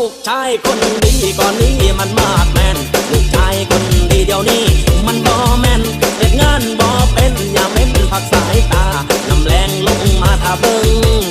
ลูกชายคนดีก่อนนี้มันมากแมนลูกชายคนดีเดี๋ยวนี้ มันบอแมนเด็กงานบอเป็นอย่าไม่เป็นผักสายตานำแรงลงมาถ้าเบิ้ง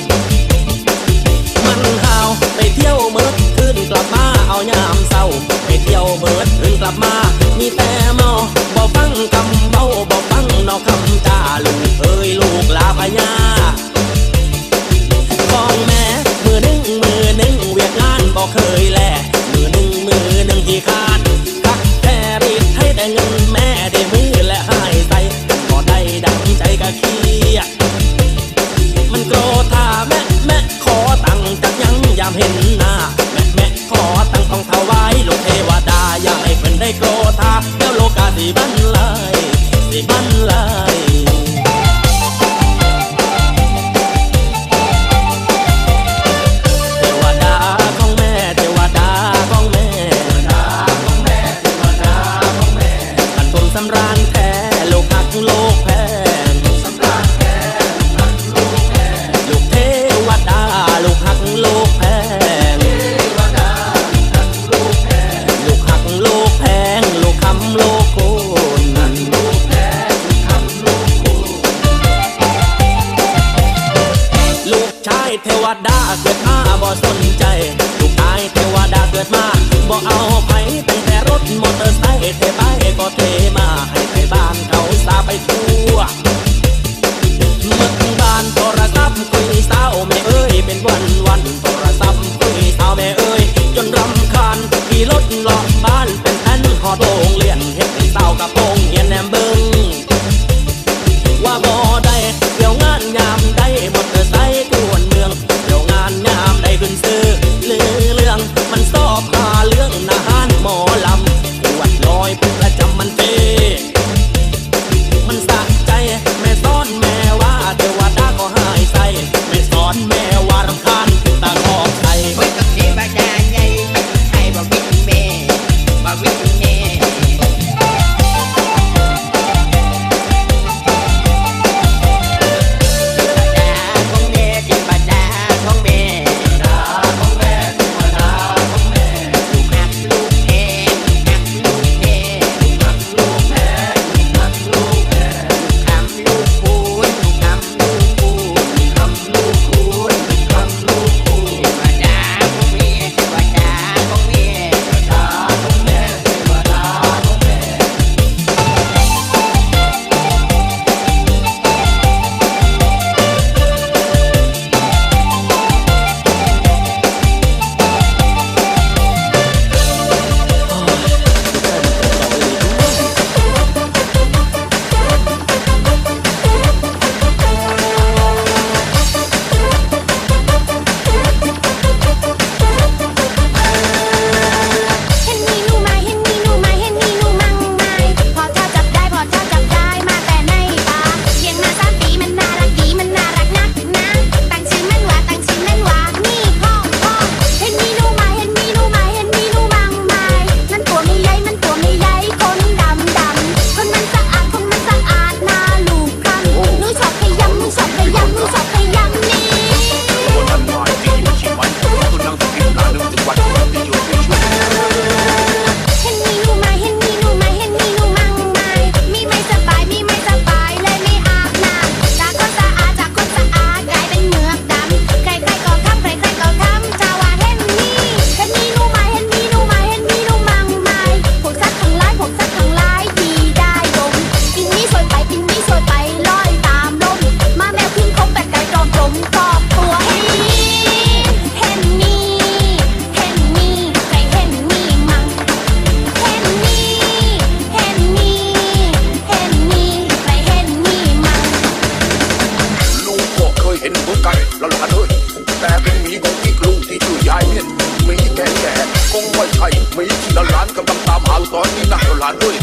ายเทวดาเกิดมาบ่สนใจ ลูกชายเทวดาเกิดมาบ่เอาไปเป็นแต่รถมอเตอร์ไซค์เทไปก็เทมา คงไม่ใช่มีที่ละล้านกำลังตามหาตอนนี้นะล้านด้วย